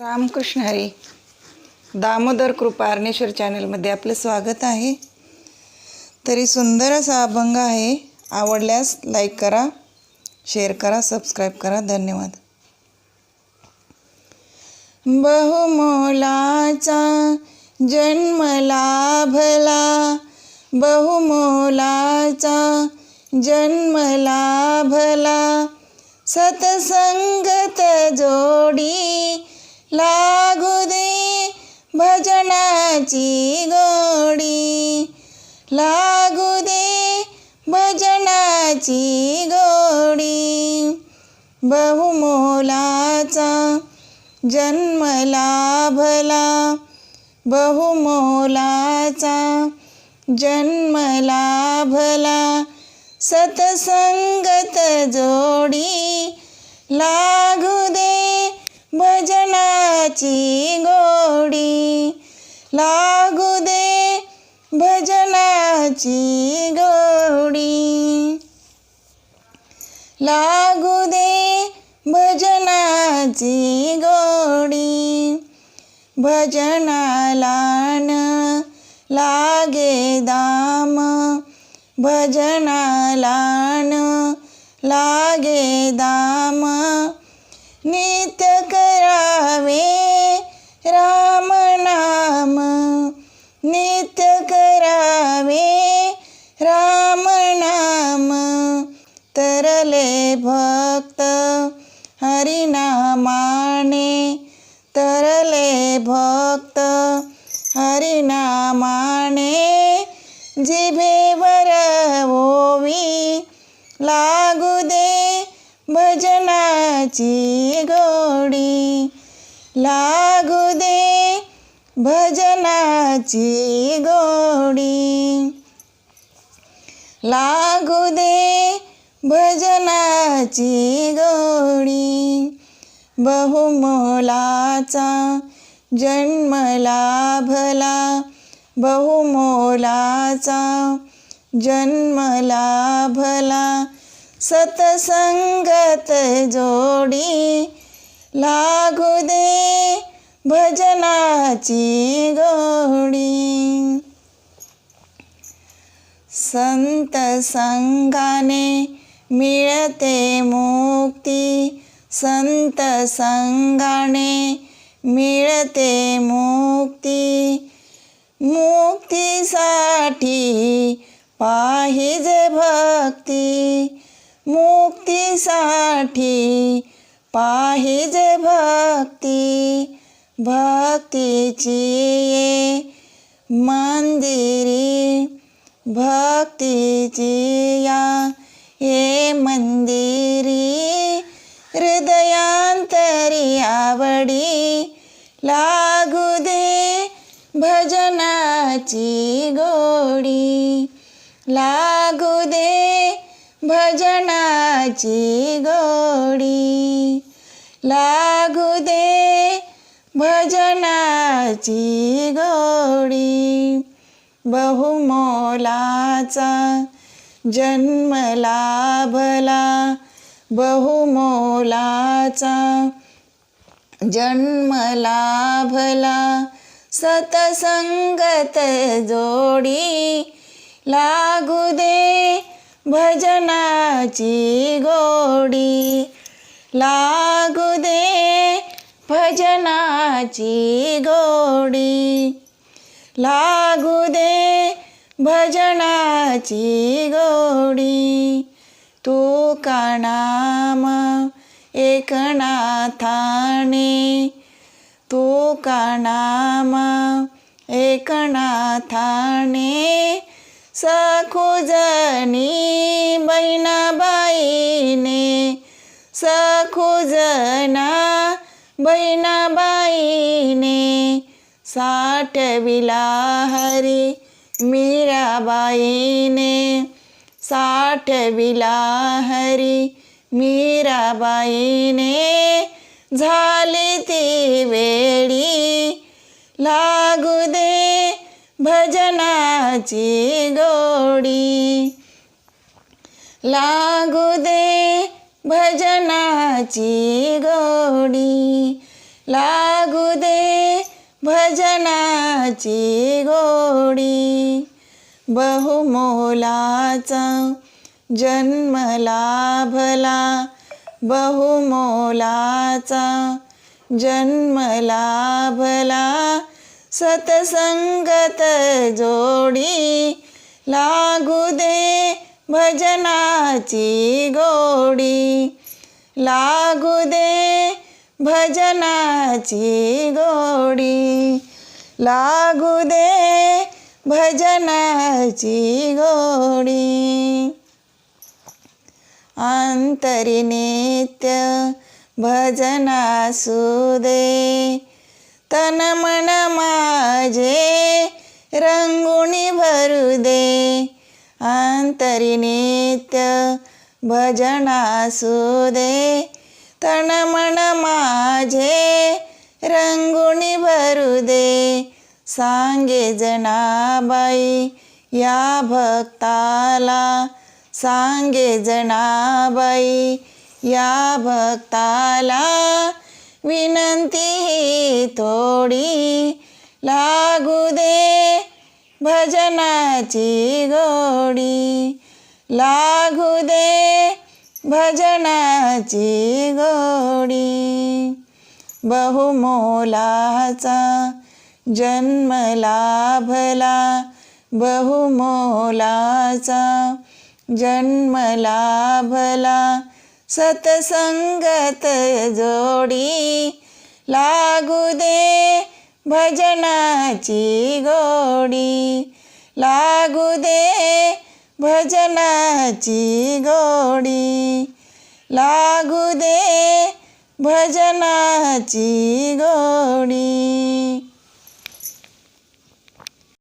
रामकृष्ण हरी दामोदर कृपा अर्णेश्वर चॅनलमध्ये आपलं स्वागत आहे. तरी सुंदर असा अभंग आहे. आवडल्यास लाईक करा शेअर करा सबस्क्राईब करा. धन्यवाद. बहुमोलाचा जन्म लाभला. बहुमोलाचा जन्म लाभला. सतसंगत जोडी लागू दे भजनाची गोडी. लागू दे भजनाची गोडी. बहुमोलाचा जन्म लाभला. बहुमोलाचा जन्म लाभला. सतसंगत जोडी लागू भजनाची गोडी लागू दे भजनाची गोडी. लागू दे भजनाची गोडी. भजनालान लागे दाम. भजनालान लागे दाम. भजनाची गोडी. लागू दे भजनाची गोडी. लागू दे भजनाची गोडी. बहुमोलाचा जन्म लाभला. बहुमोलाचा जन्म लाभला. सतसंगत जोडी लागू दे भजनाची गोडी. संत संगाने मिळते मुक्ती. संत संगाने मिळते मुक्ती. मुक्तीसाठी पाहिजे भक्ती. मुक्तीसाठी पाहिजे भक्ती. भक्तीची ये मंदिरी भक्तीची या ये मंदिरी. हृदयांतरी आवडी लागू दे भजनाची गोडी. लागू दे भजनाची गोडी. लागू दे भजनाची गोडी. बहुमोलाचा जन्म लाभला. बहुमोलाचा जन्म लाभला. सतसंगत जोडी. लागू दे भजनाची गोडी लागू दे भजनाची गोडी लागू दे भजनाची गोडी तू कानाम एकनाथाने तू का नाम एकनाथाने सखुजनी बहिणाबाईने सखुजना बहिणाबाईने साठविला हरी मीराबाईने साठविला हरी मीराबाईने. झाली ती वेळी लागू दे भजनाची गोडी लागू दे भजनाची गोडी लागू दे भजनाची गोडी बहुमोलाचा जन्म लाभला. बहुमोलाचा जन्म लाभला. सतसंगत जोडी लागू दे भजनाची गोडी. लागू दे भजनाची गोडी. लागू दे भजनाची गोडी. अंतरी नित्य भजनासू तन मन माझे रंगुणी भरू दे. अंतरी नित्य भजनासू दे. तन मन माझे रंगुणी भरू दे. सांगे जनाबाई या भक्ताला सांगे जनाबाई या भक्ताला विनंती ही थोडी. लागू दे भजनाची गोडी. लागू दे भजनाची गोडी. बहुमोलाचा जन्म लाभला. बहुमोलाचा जन्म लाभला. सतसंगत जोडी. लागू दे भजनाची गोडी लागू दे भजनाची गोडी लागू दे भजनाची गोडी